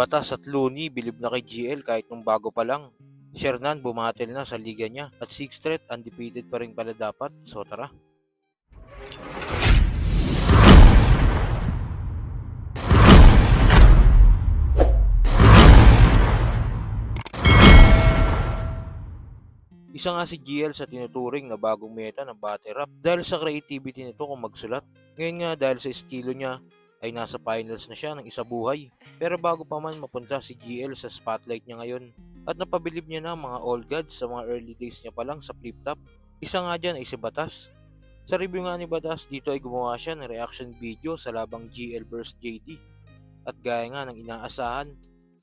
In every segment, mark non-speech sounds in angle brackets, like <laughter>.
Batas at Looney bilib na kay GL kahit nung bago pa lang. Shernan bumatil na sa liga niya at Sixth Street undefeated pa rin pala dapat. So tara. Isa nga si GL sa tinuturing na bagong meta ng battle rap dahil sa creativity nito kung magsulat. Ngayon nga dahil sa estilo niya ay nasa finals na siya ng isa buhay. Pero bago pa man mapunta si GL sa spotlight niya ngayon at napabilib niya na mga all gods sa mga early days niya pa lang sa flip top. Isa nga dyan ay si Batas. Sa review nga ni Batas, dito ay gumawa siya ng reaction video sa labang GL vs JD. At gaya nga ng inaasahan,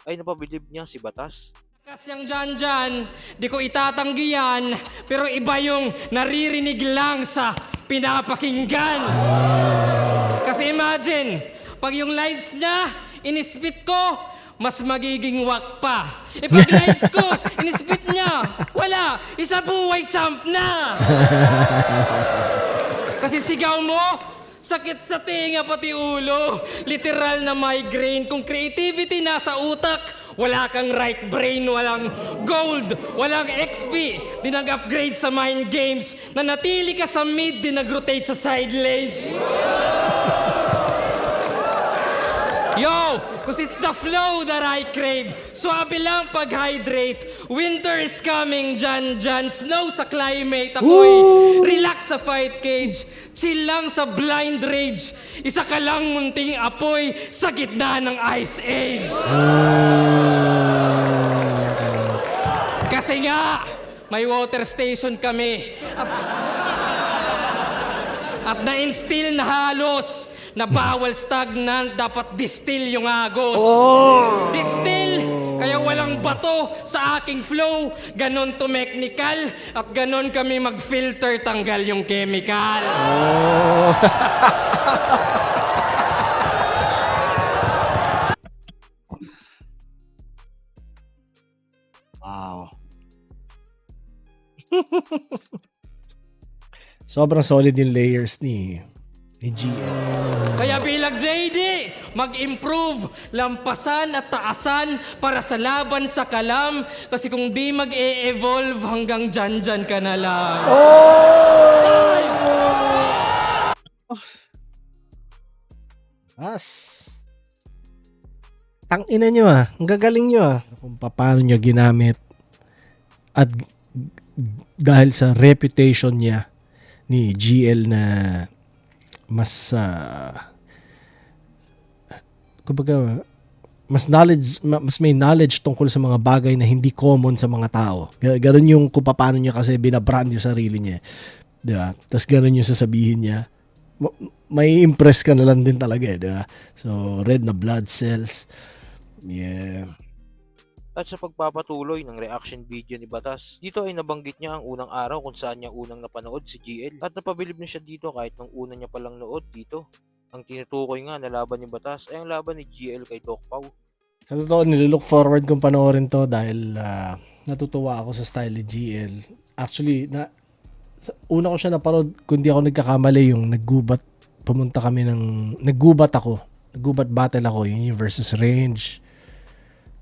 ay napabilib niya si Batas. Kasyang dyan dyan, di ko itatanggi yan, pero iba yung naririnig lang sa pinapakinggan. Kasi imagine, pag yung lines niya, inispit ko, mas magiging wak pa. E pag <laughs> lines ko, inispit niya, wala, isa buhay champ na. Kasi sigaw mo, sakit sa tinga pati ulo. Literal na migraine. Kung creativity nasa utak, wala kang right brain, walang gold, walang XP. Di nag-upgrade sa mind games. Nanatili ka sa mid, di nag-rotate sa side lanes. Yo, cause it's the flow that I crave. Swabe lang pag-hydrate. Winter is coming, Jan Jan. Snow sa climate. Ako'y relax sa fight cage. Chill lang sa blind rage. Isa ka lang munting apoy sa gitna ng ice age. Kasi nga, may water station kami. At, at na-instill na halos na bawal stagnant, dapat distill yung agos. Distill, kaya walang bato sa aking flow. Ganon to technical at ganon kami mag-filter tanggal yung chemical. Wow. <laughs> Sobrang solid yung layers ni ni GL. Kaya bilang JD, mag-improve, lampasan at taasan para sa laban sa kalam. Kasi kung di mag-e-evolve hanggang dyan-dyan ka na lang. As. Tang ina nyo ah. Ang gagaling nyo ah. Kung paano nyo ginamit. At dahil sa reputation niya ni GL na mas ah, kumbaga mas knowledge ma- mas may knowledge tungkol sa mga bagay na hindi common sa mga tao. Ga- Ganun yung kung paano niya kasi binabrand yung sarili niya. Di ba? Tapos ganun yung sasabihin niya. Ma- may impress ka na lang din talaga eh, di ba? So, red na blood cells. Yeah. At sa pagpapatuloy ng reaction video ni Batas, dito ay nabanggit niya ang unang araw kung saan niya unang napanood si GL at napabilib na siya dito kahit nung una niya palang nood dito. Ang tinutukoy nga na laban ni Batas ay ang laban ni GL kay Doc Pau. Sa totoo, nililook forward kong panoorin to dahil ah, natutuwa ako sa style ni GL. Actually, na, una ko siya napanood, kung di ako nagkakamali, yung naggubat, pumunta kami ng, naggubat ako. Naggubat battle ako, yun yung versus range.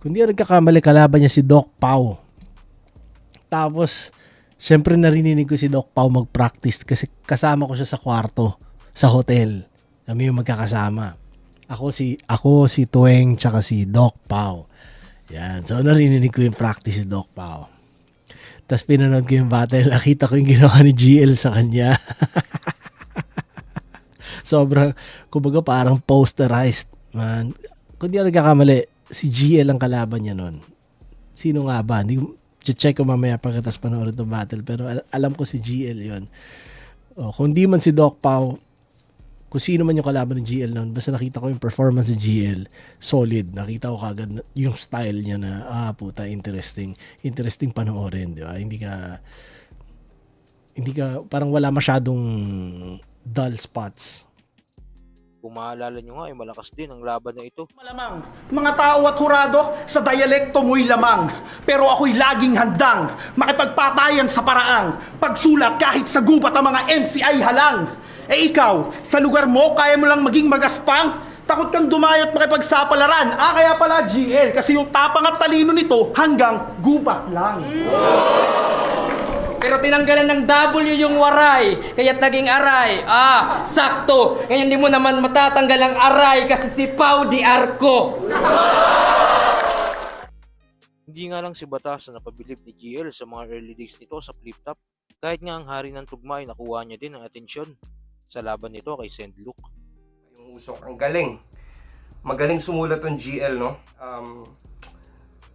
Kung di ako nagkakamali, kalaban niya si Doc Pau. Tapos, syempre narinig ko si Doc Pau mag-practice kasi kasama ko siya sa kwarto, sa hotel. Kami yung magkakasama. Ako si ako si Tueng tsaka si Doc Pau. Yan. So narinig ko yung practice si Doc Pau. Tapos pinanood ko yung battle. <laughs> Nakita ko yung ginawa ni GL sa kanya. <laughs> Sobrang, kumbaga parang posterized. Man. Kung di ako nagkakamali, si GL ang kalaban niya nun. Sino nga ba? Hindi, check ko mamaya pagkatas panoorin itong battle. Pero al- alam ko si GL yon Oh, kung di man si Doc Pau, kung sino man yung kalaban ng GL noon, basta nakita ko yung performance ni GL, solid. Nakita ko kagad yung style niya na, ah, puta, interesting. Interesting panoorin, di ba? Hindi ka, hindi ka, parang wala masyadong dull spots. Kung maalala nyo nga ay malakas din ang laban na ito. Malamang, mga tao at hurado, sa dialekto mo'y lamang. Pero ako'y laging handang, makipagpatayan sa paraang, pagsulat kahit sa gubat ang mga MC ay halang. Eh ikaw, sa lugar mo, kaya mo lang maging magaspang? Takot kang dumayot makipagsapalaran. Ah, kaya pala GL. Kasi yung tapang at talino nito hanggang gubat lang. Pero tinanggalan ng W yung waray, kaya't naging aray. Ah, sakto. Ngayon hindi mo naman matatanggal ang aray kasi si Pau di Arco. Hindi nga lang si Batas na napabilib ni GL sa mga early days nito sa flip top. Kahit nga ang hari ng tugma ay nakuha niya din ang atensyon sa laban nito kay Sendluk. yung usok. Ang galing. Magaling sumulat ng GL, no? Um,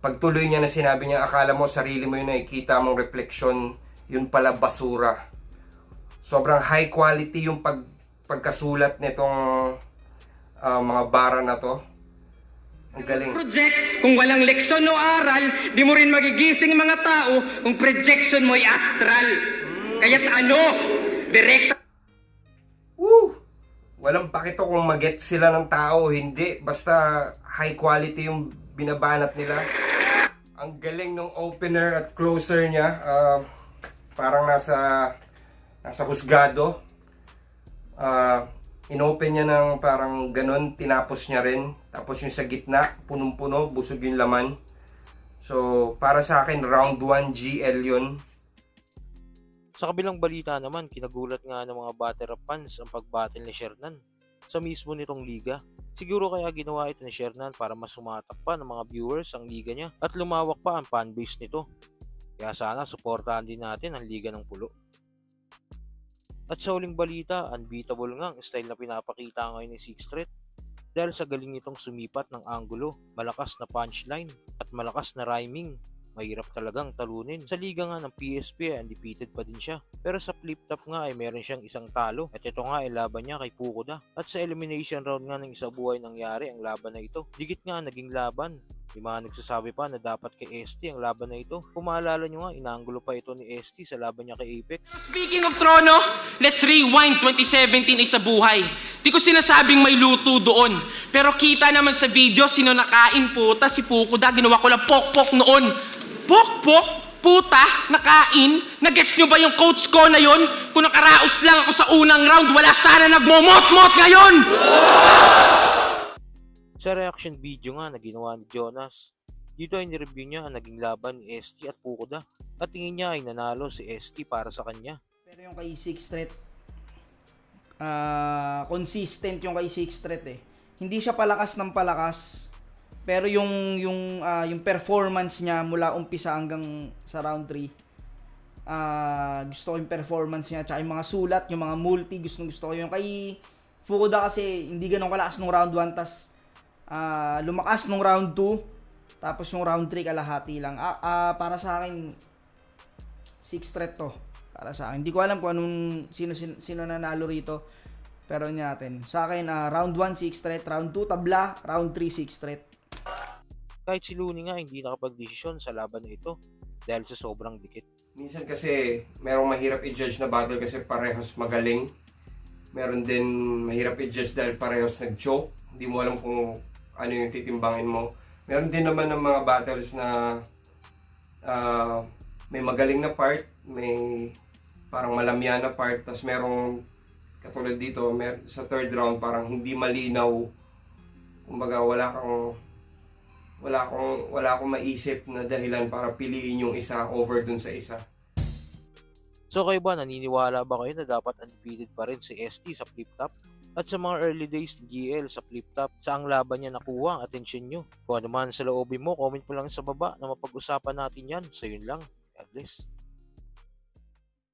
pagtuloy niya na sinabi niya, akala mo sarili mo yung nakikita mong refleksyon, yun pala basura. Sobrang high quality yung pag, pagkasulat nitong ah, mga bara na to. Ang galing. Project, kung walang leksyon o aral, di mo rin magigising mga tao kung projection mo ay astral. Kaya't ano, direkta Woo! Walang pakito kung mag-get sila ng tao hindi. Basta high quality yung binabanat nila. Ang galing ng opener at closer niya. Ah, parang nasa nasa husgado. Ah, inopen niya ng parang ganun, tinapos niya rin. Tapos yung sa gitna, punong-puno, busog yung laman. So, para sa akin, round 1 GL yun. Sa kabilang balita naman, kinagulat nga ng mga batter fans ang pagbattle ni Shernan sa mismo nitong liga. Siguro kaya ginawa ito ni Shernan para mas sumatak pa ng mga viewers ang liga niya at lumawak pa ang fanbase nito. Kaya sana suportahan din natin ang liga ng pulo. At sa uling balita, unbeatable nga ang style na pinapakita ngayon ni Six Threat dahil sa galing nitong sumipat ng anggulo, malakas na punchline at malakas na rhyming mahirap talagang talunin. Sa liga nga ng PSP ay undefeated pa din siya. Pero sa flip top nga ay meron siyang isang talo. At ito nga ay laban niya kay Pukoda. At sa elimination round nga ng isa buhay nangyari ang laban na ito. Digit nga naging laban. Yung mga nagsasabi pa na dapat kay ST ang laban na ito. Kung maalala nyo nga, inanggulo pa ito ni ST sa laban niya kay Apex. Speaking of Trono, let's rewind 2017 isa buhay. Di ko sinasabing may luto doon. Pero kita naman sa video, sino nakain puta, si Pukuda, ginawa ko lang pok-pok noon. Pok-pok? Puta, nakain? Nag-guess nyo ba yung coach ko na yon? Kung nakaraos lang ako sa unang round, wala sana nagmomot-mot ngayon! Sa reaction video nga na ginawa ni Jonas, dito ay nireview niya ang naging laban ni ST at Pukoda. At tingin niya ay nanalo si ST para sa kanya. Pero yung kay Six Threat, ah consistent yung kay Six Threat eh. Hindi siya palakas ng palakas. Pero yung yung ah, yung performance niya mula umpisa hanggang sa round 3 ah gusto ko yung performance niya tsaka yung mga sulat, yung mga multi, gusto gusto ko yung kay Fukuda kasi hindi ganun kalakas nung round 1 tas ah, lumakas nung round 2 tapos yung round 3 kalahati lang. Ah, ah, para sa akin six threat to para sa akin. Hindi ko alam kung anong sino sino, sino nanalo rito. Pero yun natin. Sa akin ah, round 1 six threat, round 2 tabla, round 3 six threat. Kahit si Looney nga hindi nakapagdesisyon sa laban na ito dahil sa sobrang dikit. Minsan kasi merong mahirap i-judge na battle kasi parehas magaling. Meron din mahirap i-judge dahil parehas nag-joke. Hindi mo alam kung ano yung titimbangin mo. Meron din naman ng mga battles na ah, may magaling na part, may parang malamya na part, tapos merong katulad dito, mer sa third round parang hindi malinaw. Kumbaga wala kang wala akong wala akong maisip na dahilan para piliin yung isa over dun sa isa. So kayo ba naniniwala ba kayo na dapat undefeated pa rin si ST sa flip top? At sa mga early days ni GL sa flip top, saang laban niya nakuha ang atensyon nyo? Kung ano man sa loobin mo, comment mo lang sa baba na mapag-usapan natin yan. So yun lang. God bless.